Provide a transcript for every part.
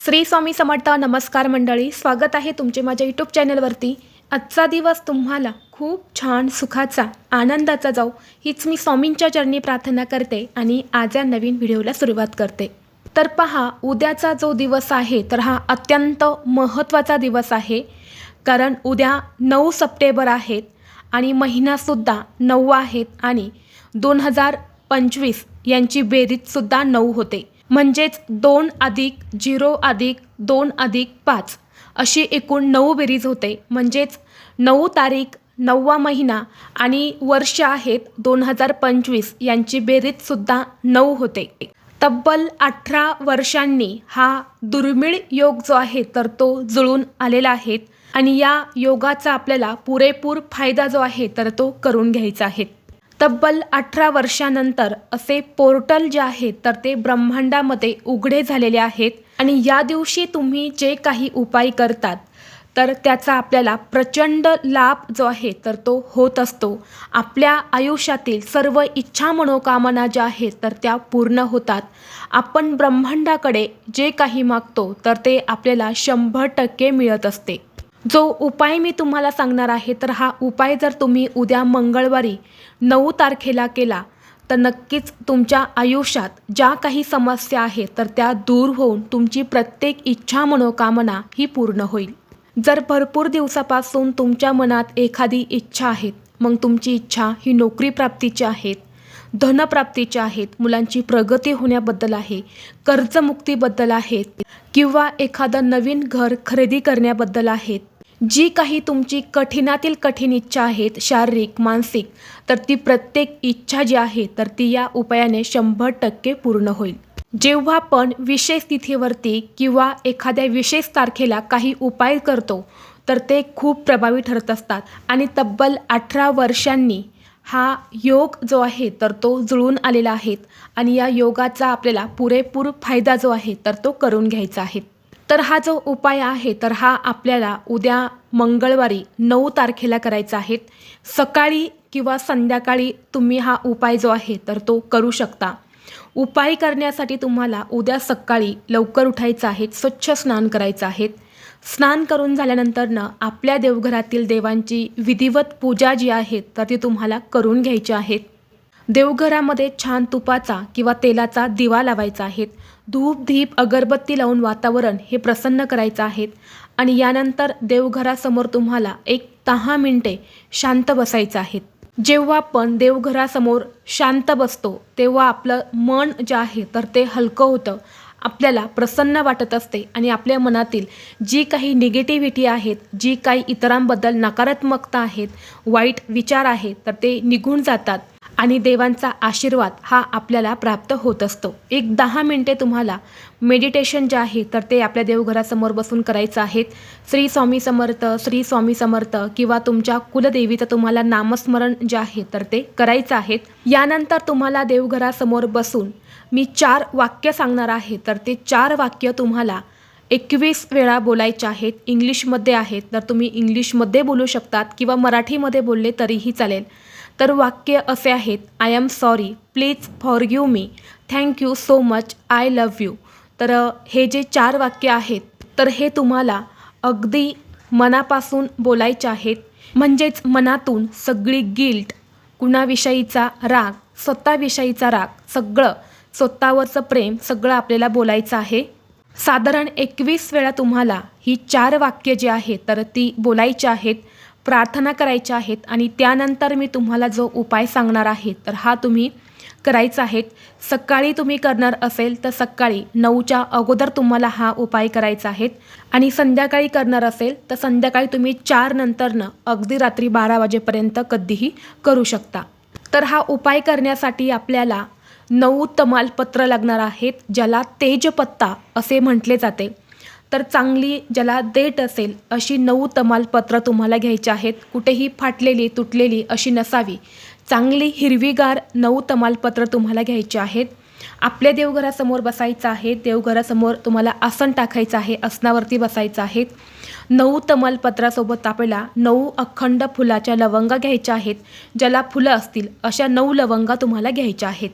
श्री स्वामी समर्थ नमस्कार मंडळी स्वागत आहे तुमचे माझ्या यूट्यूब चॅनलवरती आजचा दिवस तुम्हाला खूप छान सुखाचा आनंदाचा जाऊ हीच मी स्वामींच्या चरणी प्रार्थना करते आणि आज या नवीन व्हिडिओला सुरुवात करते. तर पहा उद्याचा जो दिवस आहे तर हा अत्यंत महत्त्वाचा दिवस आहे. कारण उद्या नऊ सप्टेंबर आहेत आणि महिनासुद्धा नऊ आहेत आणि दोन हजार पंचवीस यांची बेरीजसुद्धा नऊ होते. म्हणजेच दोन अधिक झिरो अधिक दोन अधिक पाच. अशी एकूण नऊ बेरीज होते. म्हणजेच नऊ तारीख नववा महिना आणि वर्ष आहेत दोन हजार पंचवीस. यांची बेरीजसुद्धा नऊ होते. तब्बल अठरा वर्षांनी हा दुर्मिळ योग जो आहे तर तो जुळून आलेला आहे. आणि या योगाचा आपल्याला पुरेपूर फायदा जो आहे तर तो करून घ्यायचा आहे. तब्बल अठरा वर्षानंतर असे पोर्टल जे आहेत तर ते ब्रह्मांडामध्ये उघडे झालेले आहेत. आणि या दिवशी तुम्ही जे काही उपाय करतात तर त्याचा आपल्याला प्रचंड लाभ जो आहे तर तो होत असतो. आपल्या आयुष्यातील सर्व इच्छा मनोकामना ज्या आहेत तर त्या पूर्ण होतात. आपण ब्रह्मांडाकडे जे काही मागतो तर ते आपल्याला शंभर टक्के मिळत असते. जो उपाय मी तुम्हाला सांगणार आहे तर हा उपाय जर तुम्ही उद्या मंगळवारी नऊ तारखेला केला तर नक्कीच तुमच्या आयुष्यात ज्या काही समस्या आहेत तर त्या दूर होऊन तुमची प्रत्येक इच्छा मनोकामना ही पूर्ण होईल. जर भरपूर दिवसापासून तुमच्या मनात एखादी इच्छा आहेत मग तुमची इच्छा ही नोकरी प्राप्तीची आहेत धनप्राप्तीच्या आहेत मुलांची प्रगती होण्याबद्दल आहे कर्जमुक्तीबद्दल आहेत किंवा एखादं नवीन घर खरेदी करण्याबद्दल आहेत जी काही तुमची कठीणातील कठीण इच्छा आहेत शारीरिक मानसिक तर ती प्रत्येक इच्छा जी आहे तर ती या उपायाने शंभर टक्के पूर्ण होईल. जेव्हा आपण विशेष तिथीवरती किंवा एखाद्या विशेष तारखेला काही उपाय करतो तर ते खूप प्रभावी ठरत असतात. आणि तब्बल अठरा वर्षांनी हा योग जो आहे तर तो जुळून आलेला आहे. आणि या योगाचा आपल्याला पुरेपूर फायदा जो आहे तर तो करून घ्यायचा आहे. तर हा जो उपाय आहे तर हा आपल्याला उद्या मंगळवारी नऊ तारखेला करायचा आहे. सकाळी किंवा संध्याकाळी तुम्ही हा उपाय जो आहे तर तो करू शकता. उपाय करण्यासाठी तुम्हाला उद्या सकाळी लवकर उठायचं आहे स्वच्छ स्नान करायचं आहे. स्नान करून झाल्यानंतरनं आपल्या देवघरातील देवांची विधिवत पूजा जी आहे तर ती तुम्हाला करून घ्यायची आहेत देवघरामध्ये छान तुपाचा किंवा तेलाचा दिवा लावायचा आहे धूप धीप अगरबत्ती लावून वातावरण हे प्रसन्न करायचं आहे आणि यानंतर देवघरासमोर तुम्हाला एक दहा मिनटे शांत बसायचं आहे जेव्हा आपण देवघरासमोर शांत बसतो तेव्हा आपलं मन जे आहे तर ते हलकं होतं. आपल्याला प्रसन्न वाटत असते आणि आपल्या मनातील जी काही निगेटिव्हिटी आहेत जी काही इतरांबद्दल नकारात्मकता आहेत वाईट विचार आहेत तर ते निघून जातात. आणि देवांचा आशीर्वाद हा आपल्याला प्राप्त होत असतो. एक दहा मिनटे तुम्हाला मेडिटेशन जे आहे तर ते आपल्या देवघरासमोर बसून करायचं आहेत. श्री स्वामी समर्थ श्री स्वामी समर्थ किंवा तुमच्या कुलदेवीचं तुम्हाला नामस्मरण जे आहे तर ते करायचं आहेत. यानंतर तुम्हाला देवघरासमोर बसून मी चार वाक्य सांगणार आहे तर ते चार वाक्य तुम्हाला एकवीस वेळा बोलायचे आहेत. इंग्लिशमध्ये आहेत तर तुम्ही इंग्लिशमध्ये बोलू शकतात किंवा मराठीमध्ये बोलले तरीही चालेल. तर वाक्य असे आहेत I am sorry please forgive me thank so much I love you तर हे जे चार वाक्य आहेत तर हे तुम्हाला अगदी मनापासून बोलायचे आहेत. म्हणजेच मनातून सगळी गिल्ट कुणाविषयीचा राग स्वतःविषयीचा राग सगळं स्वतःवरचं प्रेम सगळं आपल्याला बोलायचं आहे. साधारण एकवीस वेळा तुम्हाला ही चार वाक्य जी आहेत तर ती बोलायची आहेत. प्रार्थना करायच्या आहेत आणि त्यानंतर मी तुम्हाला जो उपाय सांगणार आहे तर हा तुम्ही करायचा आहे. सकाळी तुम्ही करणार असेल तर सकाळी नऊच्या अगोदर तुम्हाला हा उपाय करायचा आहे. आणि संध्याकाळी करणार असेल तर संध्याकाळी तुम्ही चार नंतरनं अगदी रात्री बारा वाजेपर्यंत कधीही करू शकता. तर हा उपाय करण्यासाठी आपल्याला नऊ तमालपत्र लागणार आहेत ज्याला तेजपत्ता असे म्हटले जाते. तर चांगली ज्याला देठ असेल अशी नऊ तमालपत्र तुम्हाला घ्यायची आहेत. कुठेही फाटलेली तुटलेली अशी नसावी. चांगली हिरवीगार नऊ तमालपत्र तुम्हाला घ्यायची आहेत. आपल्या देवघरासमोर बसायचं आहे. देवघरासमोर तुम्हाला आसन टाकायचं आहे. आसनावरती बसायचं आहे. नऊ तमालपत्रासोबत आपल्याला नऊ अखंड फुलाच्या लवंगा घ्यायच्या आहेत. ज्याला फुलं असतील अशा नऊ लवंगा तुम्हाला घ्यायच्या आहेत.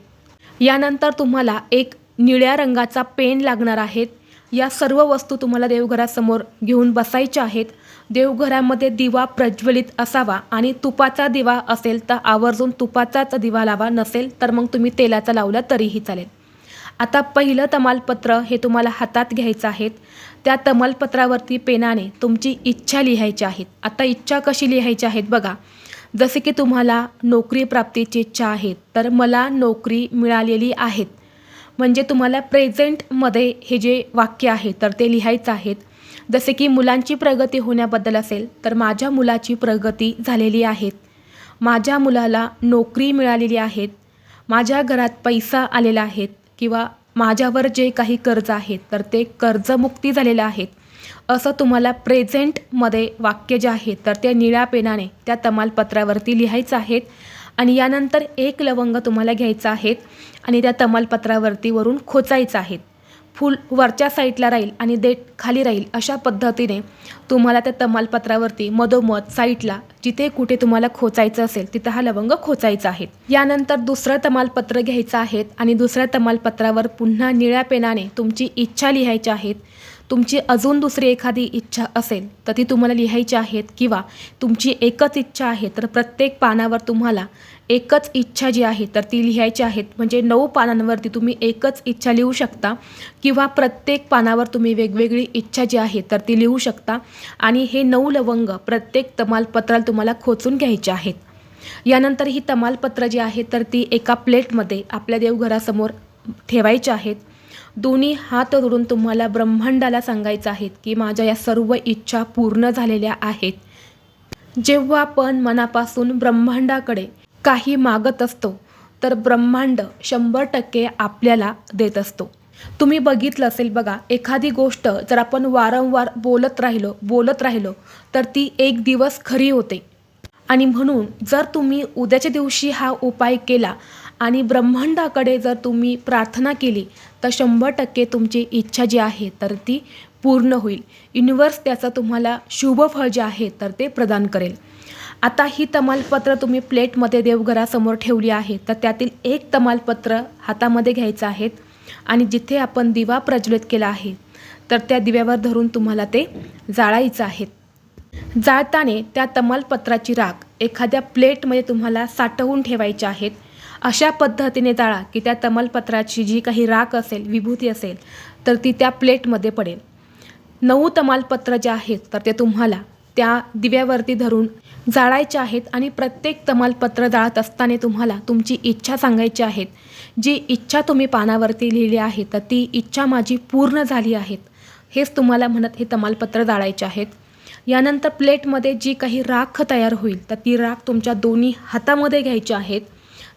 यानंतर तुम्हाला एक निळ्या रंगाचा पेन लागणार आहेत या सर्व वस्तू तुम्हाला देवघरासमोर घेऊन बसायच्या आहेत. देवघरामध्ये दिवा प्रज्वलित असावा आणि तुपाचा दिवा असेल तर आवर्जून तुपाचाच दिवा लावा. नसेल तर मग तुम्ही तेलाचा लावला तरीही चालेल. आता पहिलं तमालपत्र हे तुम्हाला हातात घ्यायचं आहेत त्या तमालपत्रावरती पेनाने तुमची इच्छा लिहायची आहेत आता इच्छा कशी लिहायची आहेत बघा. जसे की तुम्हाला नोकरी प्राप्तीची इच्छा आहे तर मला नोकरी मिळालेली आहेत. म्हणजे तुम्हाला प्रेझेंटमध्ये हे जे वाक्य आहे तर ते लिहायचं आहेत जसे की मुलांची प्रगती होण्याबद्दल असेल तर माझ्या मुलाची प्रगती झालेली आहेत माझ्या मुलाला नोकरी मिळालेली आहेत माझ्या घरात पैसा आलेला आहेत किंवा माझ्यावर जे काही कर्ज आहेत तर ते कर्जमुक्ती झालेलं आहेत असं तुम्हाला प्रेझेंटमध्ये वाक्य जे आहे तर ते निळ्या पेनाने त्या तमालपत्रावरती लिहायचं आहेत आणि यानंतर एक लवंग तुम्हाला घ्यायचं आहेत आणि त्या तमालपत्रावरती वरून खोचायचं आहेत. फूल वरच्या साईडला राहील आणि देठ खाली राहील अशा पद्धतीने तुम्हाला त्या तमालपत्रावरती मधोमध साईडला जिथे कुठे तुम्हाला खोचायचं असेल तिथं हा लवंग खोचायचा आहे. यानंतर दुसरं तमालपत्र घ्यायचं आहे आणि दुसऱ्या तमालपत्रावर पुन्हा निळ्या पेनाने तुमची इच्छा लिहायची आहेत तुमची अजून दुसरी एखादी इच्छा असेल तर ती तुम्हाला लिहायची आहेत किंवा तुमची एकच इच्छा आहे तर प्रत्येक पानावर तुम्हाला एकच इच्छा जी आहे तर ती लिहायची आहेत. म्हणजे नऊ पानांवरती तुम्ही एकच इच्छा लिहू शकता किंवा प्रत्येक पानावर तुम्ही वेगवेगळी इच्छा जी आहे तर ती लिहू शकता. आणि हे नऊ लवंग प्रत्येक तमालपत्राला तुम्हाला खोचून घ्यायचे आहेत. यानंतर ही तमालपत्र जी आहे तर ती एका प्लेटमध्ये आपल्या देवघरासमोर ठेवायची आहेत. दोन्ही हात जोडून तुम्हाला ब्रह्मांडाला सांगायचं आहेत की माझ्या या सर्व इच्छा पूर्ण झालेल्या आहेत. जेव्हा आपण मनापासून ब्रह्मांडाकडे काही मागत असतो तर ब्रह्मांड शंभर टक्के आपल्याला देत असतो. तुम्ही बघितलं असेल बघा एखादी गोष्ट जर आपण वारंवार बोलत राहिलो बोलत राहिलो तर ती एक दिवस खरी होते. आणि म्हणून जर तुम्ही उद्याच्या दिवशी हा उपाय केला आणि ब्रह्मांडाकडे जर तुम्ही प्रार्थना केली तर शंभर टक्के तुमची इच्छा जी आहे तर ती पूर्ण होईल. युनिवर्स त्याचं तुम्हाला शुभफळ जे आहे तर ते प्रदान करेल. आता ही तमालपत्र तुम्ही प्लेटमध्ये देवघरासमोर ठेवली आहे तर त्यातील एक तमालपत्र हातामध्ये घ्यायचं आहे आणि जिथे आपण दिवा प्रज्वलित केला आहे तर त्या दिव्यावर धरून तुम्हाला ते जाळायचं आहे. जाळताने त्या तमालपत्राची राख एखाद्या प्लेटमध्ये तुम्हाला साठवून ठेवायची आहेत. अशा पद्धतीने जाळा की त्या तमालपत्राची जी काही राख असेल विभूती असेल तर ती त्या प्लेटमध्ये पडेल. नऊ तमालपत्र जे आहेत तर ते तुम्हाला त्या दिव्यावरती धरून जाळायचे आहेत आणि प्रत्येक तमालपत्र जाळत असताना तुम्हाला तुमची इच्छा सांगायची आहेत. जी इच्छा तुम्ही पानावरती लिहिली आहे तर ती इच्छा माझी पूर्ण झाली आहेत हेच तुम्हाला म्हणत हे तमालपत्र जाळायचे आहेत. यानंतर प्लेटमध्ये जी काही राख तयार होईल तर ती राख तुमच्या दोन्ही हातामध्ये घ्यायची आहेत.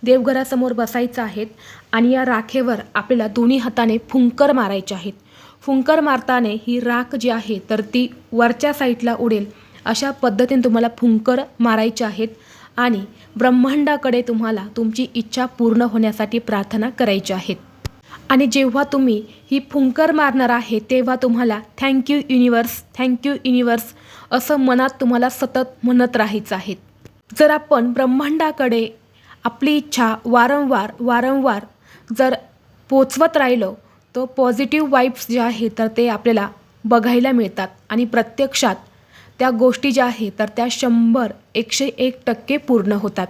देवघरासमोर बसायचं आहेत आणि या राखेवर आपल्याला दोन्ही हाताने फुंकर मारायचे आहेत. फुंकर मारताना ही राख जी आहे तर ती वरच्या साईडला उडेल. अशा पद्धतीने तुम्हाला फुंकर मारायचे आहेत आणि ब्रह्मांडाकडे तुम्हाला तुमची इच्छा पूर्ण होण्यासाठी प्रार्थना करायची आहेत. आणि जेव्हा तुम्ही ही फुंकर मारणार आहे तेव्हा तुम्हाला थँक्यू युनिवर्स थँक्यू युनिवर्स असं मनात तुम्हाला सतत म्हणत राहायचं आहे. जर आपण ब्रह्मांडाकडे आपली इच्छा वारंवार वारंवार जर पोचवत राहिलो तर पॉझिटिव्ह वाईब्स जे आहे तर ते आपल्याला बघायला मिळतात. आणि प्रत्यक्षात त्या गोष्टी ज्या आहेत तर त्या शंभर एकशे एक टक्के पूर्ण होतात.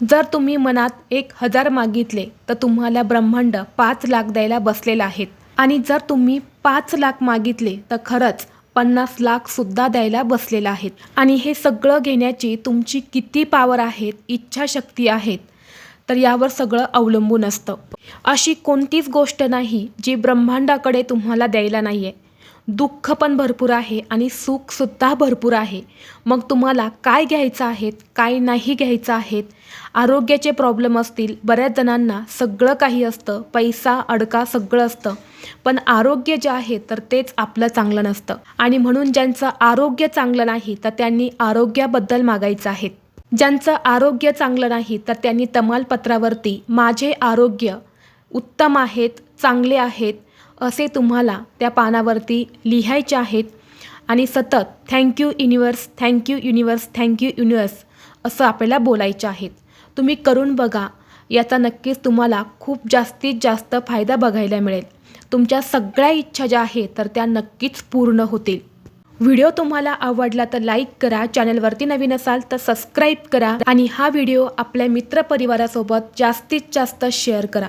जर तुम्ही मनात एक हजार मागितले तर तुम्हाला ब्रह्मांड पाच लाख द्यायला बसलेलं आहेत. आणि जर तुम्ही पाच लाख मागितले तर खरंच पन्नास लाखसुद्धा द्यायला बसलेलं आहेत. आणि हे सगळं घेण्याची तुमची किती पावर आहेत इच्छाशक्ती आहेत तर यावर सगळं अवलंबून असतं. अशी कोणतीच गोष्ट नाही जी ब्रह्मांडाकडे तुम्हाला द्यायला नाही आहे दुःख पण भरपूर आहे आणि सुखसुद्धा भरपूर आहे. मग तुम्हाला काय घ्यायचं आहेत काय नाही घ्यायचं आहेत? आरोग्याचे प्रॉब्लेम असतील बऱ्याच जणांना सगळं काही असतं पैसा अडका सगळं असतं. पण आरोग्य जे आहे तर तेच आपलं चांगलं नसतं. आणि म्हणून ज्यांचं आरोग्य चांगलं नाही तर त्यांनी आरोग्याबद्दल मागायचं आहे. ज्यांचं आरोग्य चांगलं नाही तर त्यांनी तमालपत्रावरती माझे आरोग्य उत्तम आहेत चांगले आहेत असे तुम्हाला त्या पानावरती लिहायचे आहेत. आणि सतत thank you universe thank you universe thank you universe असं आपल्याला बोलायचं आहेत. तुम्ही करून बघा. याचा नक्कीच तुम्हाला खूप जास्तीत जास्त फायदा बघायला मिळेल. तुमच्या सगळ्या इच्छा ज्या आहेत तर त्या नक्कीच पूर्ण होतील. व्हिडिओ तुम्हाला आवडला तर लाईक करा. चॅनलवरती नवीन असाल तर सबस्क्राईब करा. आणि हा व्हिडिओ आपल्या मित्रपरिवारासोबत जास्तीत जास्त शेअर करा.